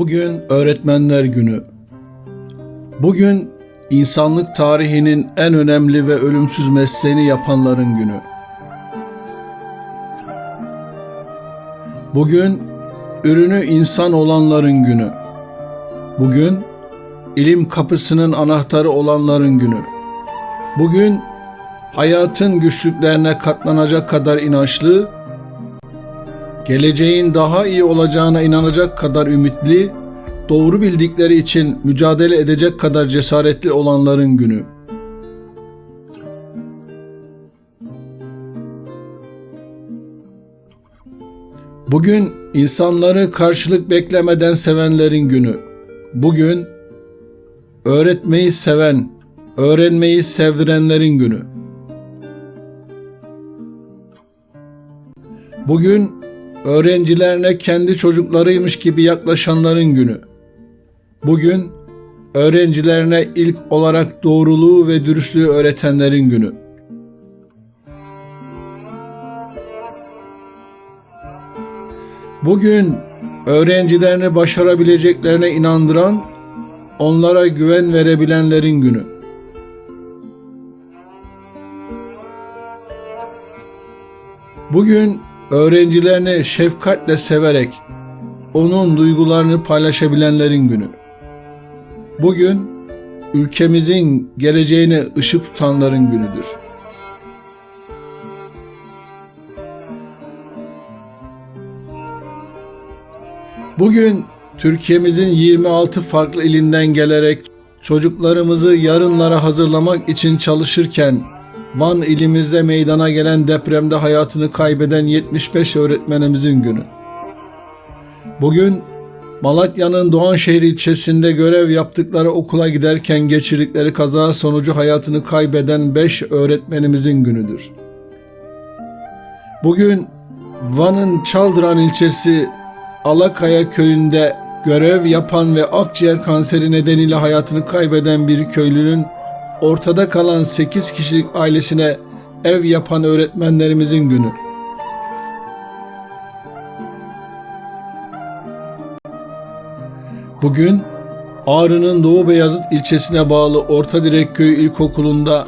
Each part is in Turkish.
Bugün Öğretmenler Günü. Bugün insanlık tarihinin en önemli ve ölümsüz mesleğini yapanların günü. Bugün ürünü insan olanların günü. Bugün ilim kapısının anahtarı olanların günü. Bugün hayatın güçlüklerine katlanacak kadar inançlı, geleceğin daha iyi olacağına inanacak kadar ümitli, doğru bildikleri için mücadele edecek kadar cesaretli olanların günü. Bugün insanları karşılık beklemeden sevenlerin günü. Bugün öğretmeyi seven, öğrenmeyi sevdirenlerin günü. Bugün öğrencilerine kendi çocuklarıymış gibi yaklaşanların günü. Bugün öğrencilerine ilk olarak doğruluğu ve dürüstlüğü öğretenlerin günü. Bugün öğrencilerini başarabileceklerine inandıran, onlara güven verebilenlerin günü. Bugün öğrencilerini şefkatle severek onun duygularını paylaşabilenlerin günü. Bugün ülkemizin geleceğine ışık tutanların günüdür. Bugün Türkiye'mizin 26 farklı ilinden gelerek çocuklarımızı yarınlara hazırlamak için çalışırken Van ilimizde meydana gelen depremde hayatını kaybeden 75 öğretmenimizin günü. Bugün Malatya'nın Doğanşehir ilçesinde görev yaptıkları okula giderken geçirdikleri kaza sonucu hayatını kaybeden 5 öğretmenimizin günüdür. Bugün Van'ın Çaldıran ilçesi Alakaya köyünde görev yapan ve akciğer kanseri nedeniyle hayatını kaybeden bir köylünün ortada kalan 8 kişilik ailesine ev yapan öğretmenlerimizin günü. Bugün Ağrı'nın Doğu Beyazıt ilçesine bağlı Orta Direk Köyü İlkokulu'nda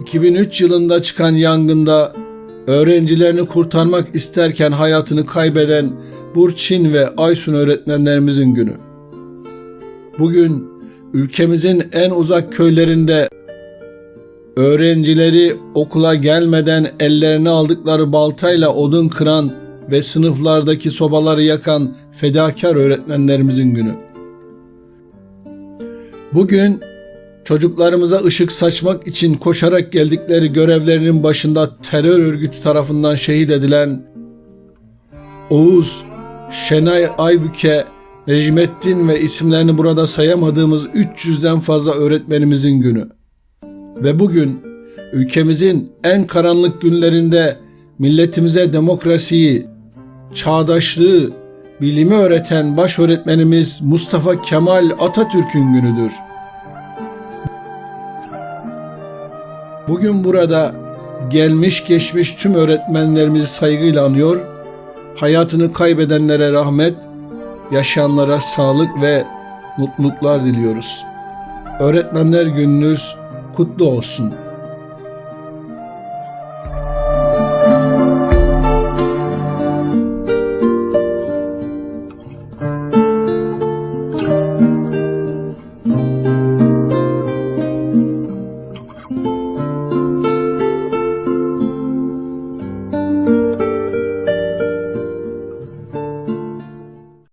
2003 yılında çıkan yangında öğrencilerini kurtarmak isterken hayatını kaybeden Burçin ve Aysun öğretmenlerimizin günü. Bugün ülkemizin en uzak köylerinde öğrencileri okula gelmeden ellerine aldıkları baltayla odun kıran ve sınıflardaki sobaları yakan fedakar öğretmenlerimizin günü. Bugün çocuklarımıza ışık saçmak için koşarak geldikleri görevlerinin başında terör örgütü tarafından şehit edilen Oğuz, Şenay Aybüke, Necmettin ve isimlerini burada sayamadığımız 300'den fazla öğretmenimizin günü. Ve bugün ülkemizin en karanlık günlerinde milletimize demokrasiyi, çağdaşlığı, bilimi öğreten baş öğretmenimiz Mustafa Kemal Atatürk'ün günüdür. Bugün burada gelmiş geçmiş tüm öğretmenlerimizi saygıyla anıyor, hayatını kaybedenlere rahmet, yaşayanlara sağlık ve mutluluklar diliyoruz. Öğretmenler gününüz kutlu olsun.''